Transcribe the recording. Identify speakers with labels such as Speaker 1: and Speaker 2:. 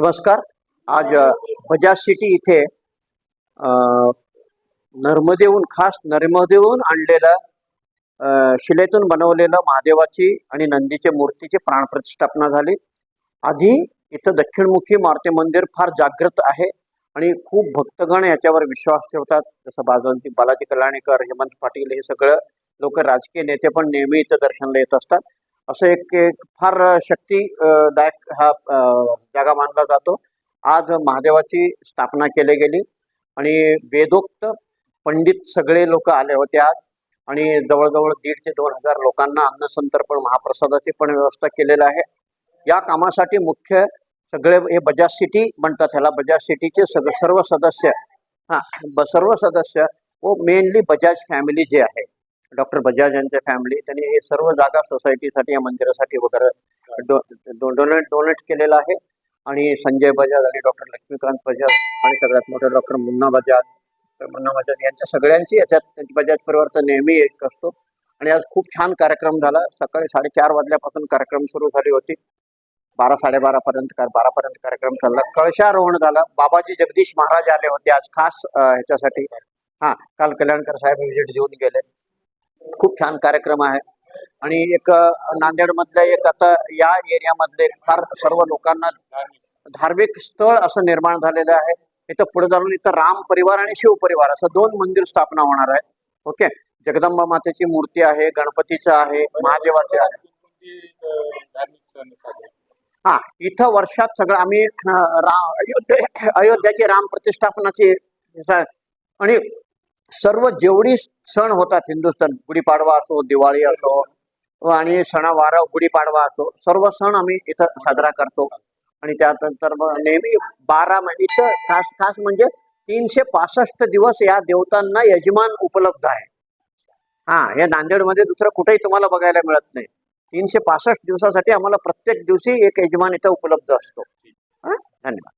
Speaker 1: नमस्कार. आज बजाज सिटी इथे नर्मदेहून खास नर्मदेहून आणलेलं शिलेतून बनवलेलं महादेवाची आणि नंदीचे मूर्तीची प्राणप्रतिष्ठापना झाली. आधी इथं दक्षिणमुखी मारुती मंदिर फार जागृत आहे आणि खूप भक्तगण याच्यावर विश्वास ठेवतात. जसं बालाजी बालाजी कल्याणेकर हेमंत पाटील हे सगळं लोक राजकीय नेते पण नेहमी इथं दर्शनाला येत असतात. असं एक एक फार शक्तीदायक हा जागा मानला जातो. आज महादेवाची स्थापना केली गेली आणि वेदोक्त पंडित सगळे लोक आले होते आज आणि जवळजवळ दीड ते दोन हजार लोकांना अन्नसंतर्पण महाप्रसादाची पण व्यवस्था केलेली आहे. या कामासाठी मुख्य सगळे हे बजाज सिटी म्हणतात ह्याला बजाज सिटीचे सग सर्व सदस्य हां ब सर्व सदस्य व मेनली बजाज फॅमिली जे आहे. डॉक्टर बजाज यांच्या फॅमिली त्यांनी हे सर्व जागा सोसायटीसाठी या मंदिरासाठी वगैरे डो डो- डोनेट डोनेट केलेलं आहे. आणि संजय बजाज आणि डॉक्टर लक्ष्मीकांत बजाज आणि सगळ्यात मोठे डॉक्टर मुन्ना बजाज मुन्ना बजाज यांच्या सगळ्यांची याच्यात त्यांची बजाज परिवार तर नेहमी एक असतो. आणि आज खूप छान कार्यक्रम झाला. सकाळी साडेचार वाजल्यापासून कार्यक्रम सुरू झाली होती. बारा साडेबारापर्यंत कार बारापर्यंत कार्यक्रम चालला. कळशारोहण झालं. बाबाजी जगदीश महाराज आले होते आज खास ह्याच्यासाठी. हां काल कल्याणकर साहेब व्हिजिट देऊन गेले. खूप छान कार्यक्रम आहे. आणि एक नांदेडमधलं एक आता या एरियामधले फार सर्व लोकांना धार्मिक स्थळ असं निर्माण झालेलं आहे. इथं पुढे जाऊन इथं राम परिवार आणि शिव परिवार असं दोन मंदिर स्थापना होणार आहे. ओके? जगदंबा मातेची मूर्ती आहे गणपतीचं आहे महादेवाचे आहे. हा इथं वर्षात सगळं आम्ही राम अयोध्ये अयोध्याची राम प्रतिष्ठापनाची आणि सर्व जेवढी सण होतात हिंदुस्थान गुढीपाडवा असो दिवाळी असो आणि सणावार गुढीपाडवा असो सर्व सण आम्ही इथं साजरा करतो. आणि त्यानंतर मग नेहमी बारा महिने इथं खास खास म्हणजे तीनशे पासष्ट दिवस या देवतांना यजमान उपलब्ध आहे. हा या नांदेडमध्ये दुसरं कुठेही तुम्हाला बघायला मिळत नाही. तीनशे पासष्ट दिवसासाठी आम्हाला प्रत्येक दिवशी एक यजमान इथं उपलब्ध असतो. हा धन्यवाद.